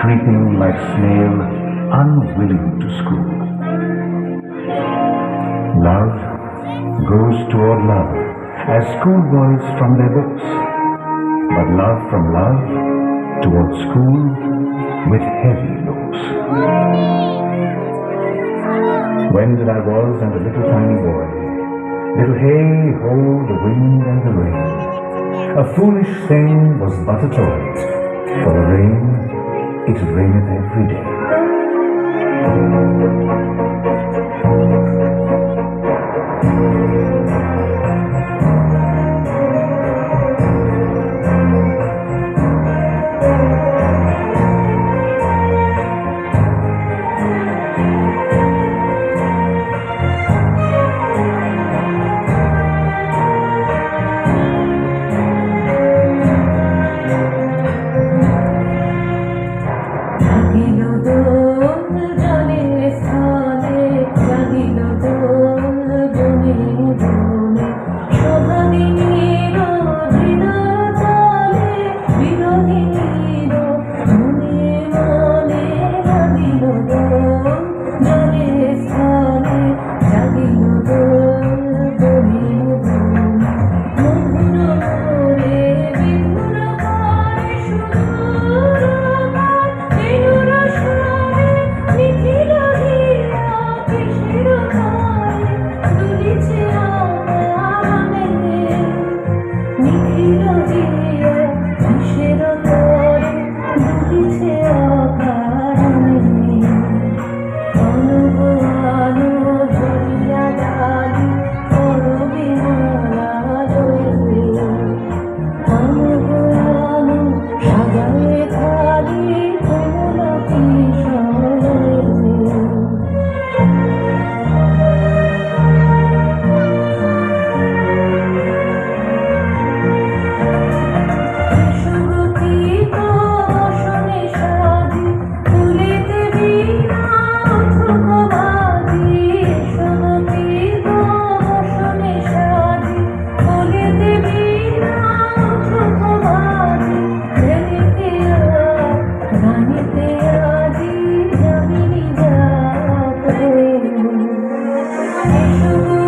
creeping like snail, unwilling to school. Love goes toward love, as schoolboys from their books, but love from love toward school with heavy looks. When that I was and a little tiny boy, little hey ho, the wind and the rain, a foolish thing was but a toy, for the rain, it raineth every day. you.